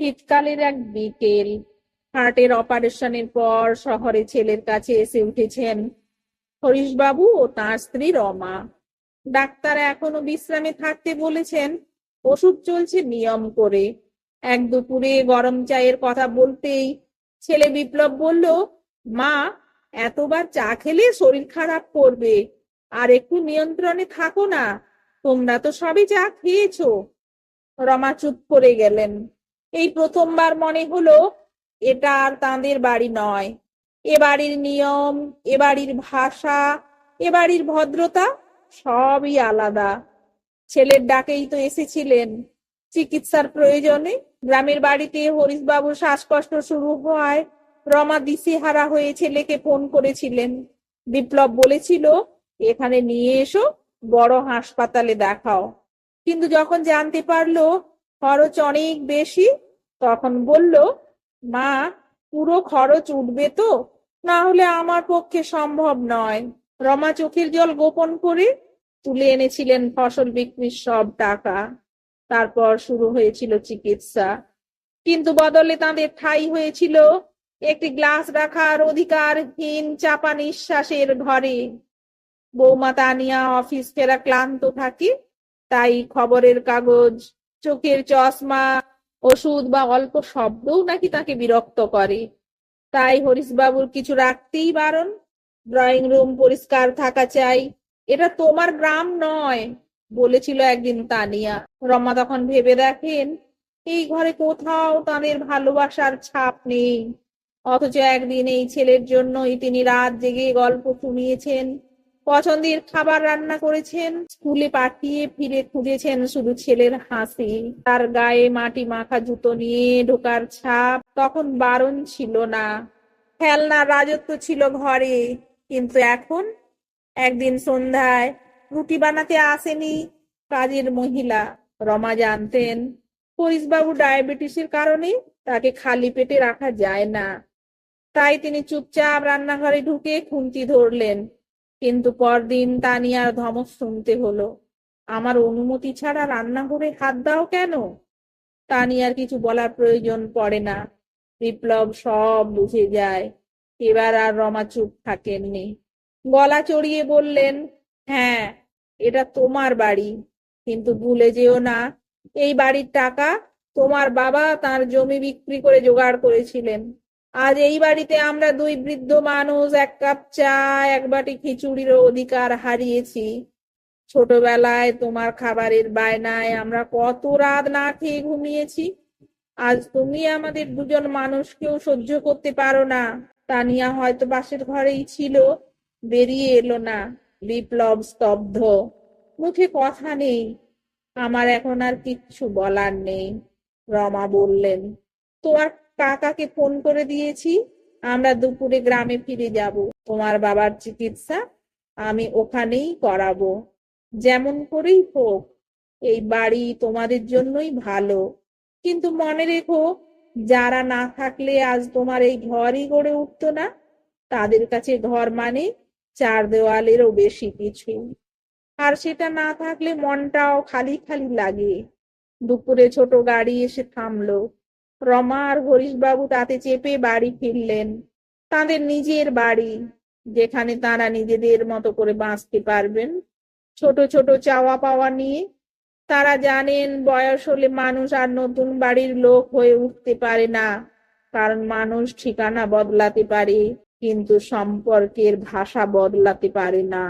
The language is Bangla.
শীতকালের এক বিকেল হার্টের অপারেশনের পর শহরে ছেলের কাছে এসে উঠেছেন হরিশবাবু ও তার স্ত্রী রমা। ডাক্তার এখনও বিশ্রামে থাকতে বলেছেন, ওষুধ চলছে নিয়ম করে। এক দুপুরে গরম চায়ের কথা বলতেই ছেলে বিপ্লব বলল, মা, এতবার চা খেলে শরীর খারাপ করবে, আর একটু নিয়ন্ত্রণে থাকো না, তোমরা তো সবই চা খেয়েছো। রমা চুপ করে গেলেন। এই প্রথমবার মনে হলো এটা আর তাঁদের বাড়ি নয়। এ বাড়ির নিয়ম, এ বাড়ির ভাষা, এ বাড়ির ভদ্রতা সবই আলাদা। ছেলের ডাকেই তো এসেছিলেন। চিকিৎসার প্রয়োজনে গ্রামের বাড়িতে হরিশবাবুর শ্বাসকষ্ট শুরু হওয়ায় রমা দিশেহারা হয়ে ছেলেকে ফোন করেছিলেন। বিপ্লব বলেছিল, এখানে নিয়ে এসো, বড় হাসপাতালে দেখাও। কিন্তু যখন জানতে পারল খরচ অনেক বেশি। তখন বলল, মা, পুরো খরচ উঠবে তো? না হলে আমার পক্ষে সম্ভব নয়। রমা চোখের জল গোপন করে তুলে এনেছিলেন ফসল বিক্রির সব টাকা। তারপর শুরু হয়েছিল চিকিৎসা। কিন্তু বদলে তাদের ঠাই হয়েছিল একটি গ্লাস রাখার অধিকারহীন চাপা নিঃশ্বাসের ঘরে। বৌমা তানিয়া অফিস ফেরা ক্লান্ত থাকে, তাই খবরের কাগজ চোখের চশমা, ওষুধ বা অল্প শব্দও নাকি তাকে বিরক্ত করে। তাই হরিশবাবুর কিছু রাখতেই বারণ। ড্রয়িং রুম পরিষ্কার থাকা চাই। এটা তোমার গ্রাম নয়, বলেছিল একদিন তানিয়া। রমা তখন ভেবে দেখেন, এই ঘরে কোথাও তাদের ভালোবাসার ছাপ নেই। অথচ একদিন এই ছেলের জন্যই তিনি রাত জেগে গল্প শুনিয়েছেন। পছন্দের খাবার রান্না করেছেন, স্কুলে পাঠিয়ে ফিরে খুঁজেছেন শুধু ছেলের হাসি। তার গায়ে মাটি মাখা জুতো নিয়ে ঢোকার ছাপ তখন বারণ ছিল না। খেলনার রাজত্ব ছিল ঘরে, কিন্তু এখন একদিন সন্ধ্যায় রুটি বানাতে আসেনি কাজের মহিলা। রমা জানতেন, হরিশবাবু ডায়াবেটিসের কারণে তাকে খালি পেটে রাখা যায় না। তাই তিনি চুপচাপ রান্নাঘরে ঢুকে খুন্তি ধরলেন। কিন্তু পরদিন তানিয়ার ধমক শুনতে হলো। আমার অনুমতি ছাড়া রান্নাঘরে হাত দাও কেন? তানিয়ার কিছু বলার প্রয়োজন পড়ে না। বিপ্লব সব বুঝে যায়। এবার আর রমা চুপ থাকেননি। গলা চড়িয়ে বললেন হ্যাঁ এটা তোমার বাড়ি। কিন্তু ভুলে যেও না, এই বাড়ির টাকা তোমার বাবা তার জমি বিক্রি করে জোগাড় করেছিলেন। আজ এই বাড়িতে আমরা দুই বৃদ্ধ মানুষ, এক কাপ চা, এক বাটি খিচুড়ির অধিকার হারিয়েছি। ছোটবেলায় তোমার খাবারের বায়নায় আমরা কত রাত না খেয়ে ঘুমিয়েছি। আজ তুমি আমাদের দুজন মানুষকেও সহ্য করতে পারো না। তানিয়া হয়তো পাশের ঘরেই ছিল, বেরিয়ে এলো না। বিপ্লব স্তব্ধ। মুখে কথা নেই। আমার এখন আর কিচ্ছু বলার নেই। রমা বললেন, তোমার কাকাকে ফোন করে দিয়েছি, আমরা দুপুরে গ্রামে ফিরে যাব। তোমার বাবার চিকিৎসা আমি ওখানেই করাবো। যেমন করেই হোক, এই বাড়ি তোমাদের জন্যই ভালো। কিন্তু মনে রেখো, যারা না থাকলে আজ তোমার এই ঘরই গড়ে উঠতো না। তাদের কাছে ঘর মানে চার দেওয়ালেরও বেশি কিছু। আর সেটা না থাকলে মনটাও খালি খালি লাগে। দুপুরে ছোট গাড়ি এসে থামলো। রমা আর হরিশবাবু তাতে চেপে বাড়ি ফিরলেন। তাদের নিজের বাড়ি, যেখানে তারা নিজেদের মতো করে বাঁচতে পারবেন। ছোট ছোট চাওয়া পাওয়া নিয়ে তারা জানেন, বয়স হলে মানুষ আর নতুন বাড়ির লোক হয়ে উঠতে পারে না। কারণ মানুষ ঠিকানা বদলাতে পারে, কিন্তু সম্পর্কের ভাষা বদলাতে পারে না।